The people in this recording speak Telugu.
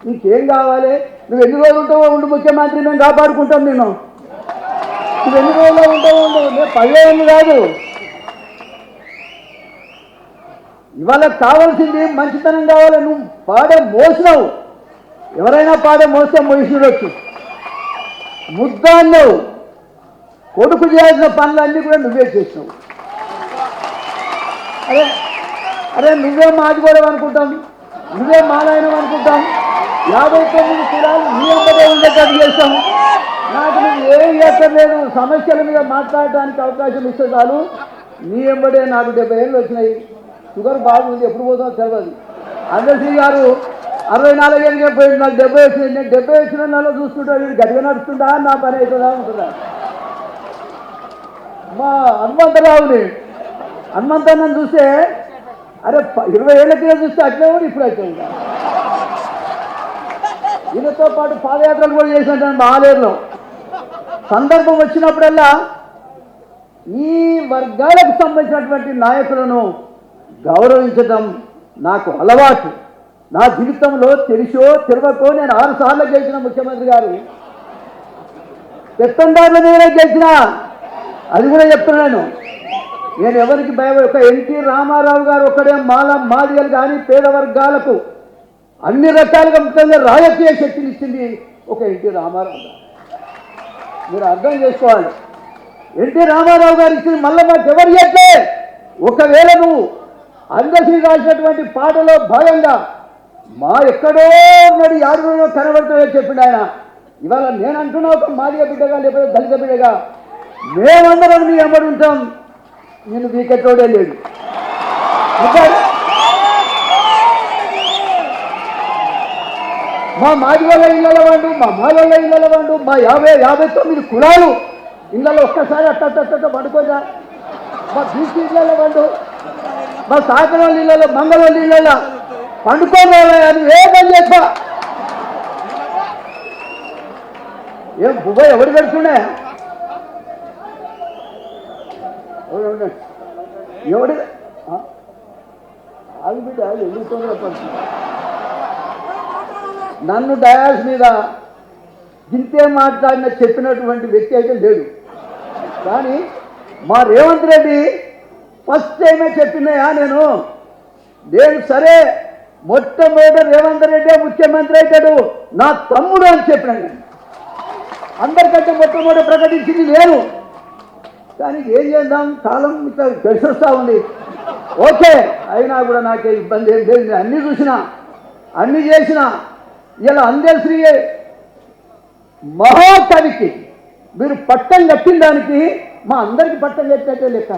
నీకేం కావాలి? నువ్వు ఎన్ని రోజులు ఉంటావో ఉండు ముఖ్యమంత్రి మేము కాపాడుకుంటాం నేను నువ్వు ఎన్ని రోజుల్లో ఉంటావో ఉండవు నేను పదివేలు కాదు. ఇవాళ కావాల్సింది మంచితనం కావాలి నువ్వు పాడే మోసినావు. ఎవరైనా పాడే మోస్తే మోసిడొచ్చు ముద్దాన్నావు. కొడుకు చేయాల్సిన పనులన్నీ కూడా నువ్వే చేసినావు. అరే అరే నువ్వే మాదిగోడవు అనుకుంటాం. నువ్వే మాలాయనం అనుకుంటాం. యాభై తొమ్మిది కులాలు మీ అందరూ ఉండేటట్టు చేశాం. నాకు నేను ఏం చేస్తలేదు సమస్యల మీద మాట్లాడటానికి అవకాశం ఇస్తే చాలు. నీ ఎంబడే నాకు డెబ్బై ఏళ్ళు వచ్చినాయి. షుగర్ బాగుంది ఎప్పుడు పోతుందో తెలియదు అందరిశ్రీ గారు అరవై నాలుగేళ్ళకే పోయింది నాకు డెబ్బై వచ్చింది నేను డెబ్బై వచ్చిన నెలలో చూస్తుంటాడు వీడు గట్టిగా నడుస్తుందా నా పని అవుతుందా ఉంటుందా మా హనుమంతరావుని హనుమంతన్నని చూస్తే అరే ఇరవై ఏళ్ళ కింద చూస్తే అట్లే కూడా ఇప్పుడు అట్లే వీళ్ళతో ఈయనతో పాటు పాదయాత్రలు కూడా చేసినట్టు బాగాలేరులో సందర్భం వచ్చినప్పుడల్లా ఈ వర్గాలకు సంబంధించినటువంటి నాయకులను గౌరవించడం నాకు అలవాటు. నా జీవితంలో తెలిసో తెలియకో నేను ఆరు సార్లు గెలిచిన ముఖ్యమంత్రి గారు. పెత్తందారుల మీదనే గెలిచిన అది కూడా చెప్తున్నాను. నేను ఎవరికి భయం ఒక ఎన్టీ రామారావు గారు ఒకడే మాల మాదిగలు కానీ పేద వర్గాలకు అన్ని రకాలుగా ముఖ్యంగా రాజకీయ శక్తిని ఇచ్చింది ఒక ఎన్టీ రామారావు గారు. మీరు అర్థం చేసుకోవాలి. ఎన్టీ రామారావు గారు ఇచ్చింది మళ్ళీ మాకు ఎవరు చేస్తే? ఒకవేళ నువ్వు అందరికీ రాసినటువంటి పాటలో భాగంగా మా ఎక్కడో మరి యాడుగులో కనబడుతుందని చెప్పిండు ఆయన. ఇవాళ నేను అంటున్నా ఒక మాదిగ బిడ్డగా లేకపోతే దళిత బిడ్డగా మేమందరం నీ ఎంబడి ఉంటాం. నేను వీకెట్టోడే లేదు మా మాది వాళ్ళ ఇళ్ళ వాడు మా మాలోళ్ళ ఇళ్ళ వాడు మా యాభై యాభై తొమ్మిది కులాలు ఇళ్ళలో ఒక్కసారి అట్ట పడుకోదా మా బీసీ ఇళ్ళ వాడు మా సాకరోళ్ళ ఇళ్ళలో మంగళ ఇళ్ళలో పండుకోవాలి అని వేగం చెప్ప ఏం బుబ్బ ఎవరు పెడుతుండే? ఎవడు ఆ? ఆగు బిడ్డ ఎందుకు తొందర పడుతుంది నన్ను డయాస్ మీద గింతే మాట్లాడిన చెప్పినటువంటి వ్యక్తి అయితే లేడు. కానీ మా రేవంత్ రెడ్డి ఫస్ట్ టైమే చెప్పినాయా నేను. నేను సరే మొట్టమొదటి రేవంత్ రెడ్డి ముఖ్యమంత్రి అవుతాడు నా తమ్ముడు అని చెప్పిన అందరికంటే మొట్టమొదటి ప్రకటించింది నేను. కానీ ఏం చేద్దాం? కాలం ఇట్లా గడిచొస్తా ఉంది. ఓకే అయినా కూడా నాకే ఇబ్బంది ఏం లేదు. అన్నీ చూసిన అన్నీ చేసినా ఇలా అందేశ్రీయే మహాకవికి మీరు పట్టం కట్టిన దానికి మా అందరికి పట్టం కట్టినట్టే లెక్క.